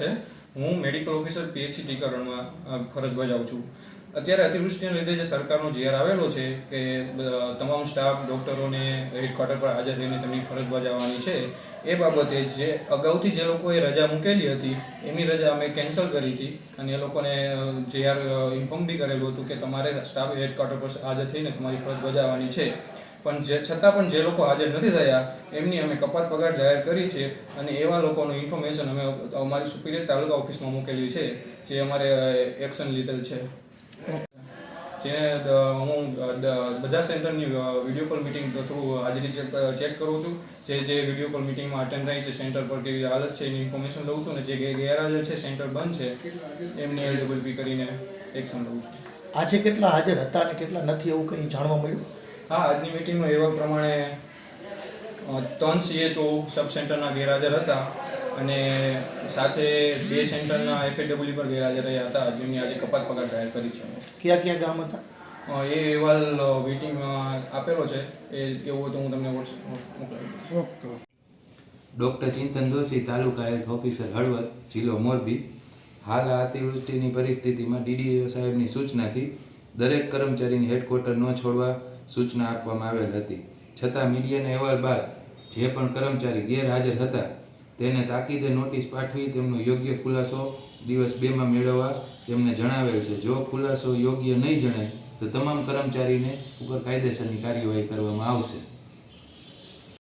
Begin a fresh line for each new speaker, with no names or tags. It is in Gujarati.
છે. હું મેડિકલ ઓફિસર પીએચસી ટીકાકરણમાં ફરજ બજાવું છું. અત્યારે અતિવૃષ્ટિને લીધે જે સરકારનો જીઆર આવેલો છે કે તમામ સ્ટાફ ડૉક્ટરોને હેડક્વાર્ટર પર હાજર રહીને તેમની ફરજ બજાવવાની છે, એ બાબતે જે અગાઉથી જે લોકોએ રજા મૂકેલી હતી એમની રજા અમે કેન્સલ કરી હતી. અને એ લોકોને જીઆર ઇન્ફોર્મ બી કરેલું હતું કે તમારે સ્ટાફ હેડક્વાર્ટર પર હાજર થઈને તમારી ફરજ બજાવવાની છે. પણ જે, છતાં પણ જે લોકો હાજર નથી થયા, એમની અમે કપાત પગાર જાહેર કરી છે અને એવા લોકોનું ઇન્ફોર્મેશન અમે અમારી સુપિરિયર તાલુકા ઓફિસમાં મૂકેલી છે, જે અમારે એક્શન લીધેલ છે. જેને હું બધા સેન્ટરની વીડિયો કોલ મિટિંગ થ્રુ હાજરી ચેક કરું છું. જે જે વીડિયો કોલ મિટિંગમાં અટેન્ડ રહી છે, સેન્ટર પર કેવી હાલત છે, એની ઇન્ફોર્મેશન લઉં છું અને જે ગેર- ગેરહાજર છે, સેન્ટર બંધ છે, એમની એલિજિબિલિટી કરીને એક્શન લઉં છું.
આજે કેટલા હાજર હતા અને કેટલા નથી એવું કંઈ જાણવા મળ્યું?
હા આજની મિટિંગમાં એવા પ્રમાણે ત્રણ સીએચઓ સબ સેન્ટરના ગેરહાજર હતા અને સાથે બે સેન્ટરના એફએડબ્લ્યુ પર ગેરહાજર રહ્યા હતા. જેમની આજે કપાત પગાર જાહેર કરી છે.
કયા કયા ગામ હતા?
એ અહેવાલ મીટિંગમાં આપેલો છે. એ એવું તો હું તમને વોટ્સએપ મોકલાવી
okay.
Doctor Chintan Doshi taluka health officer Halvad જિલ્લો મોરબી. હાલ આ અતિવૃષ્ટિની પરિસ્થિતિમાં ડીડીઓ સાહેબની સૂચનાથી દરેક કર્મચારીની હેડક્વાર્ટર ન છોડવા સૂચના આપવામાં આવેલ હતી. છતાં મીડિયાના અહેવાલ બાદ જે પણ કર્મચારી ગેરહાજર હતા, તેને તાકીદે નોટિસ પાઠવી તેમનો યોગ્ય ખુલાસો દિવસ બેમાં મેળવવા તેમને જણાવેલ છે. જો ખુલાસો યોગ્ય નહીં જણાય, તો તમામ કર્મચારીને ઉપર કાયદેસરની કાર્યવાહી કરવામાં આવશે.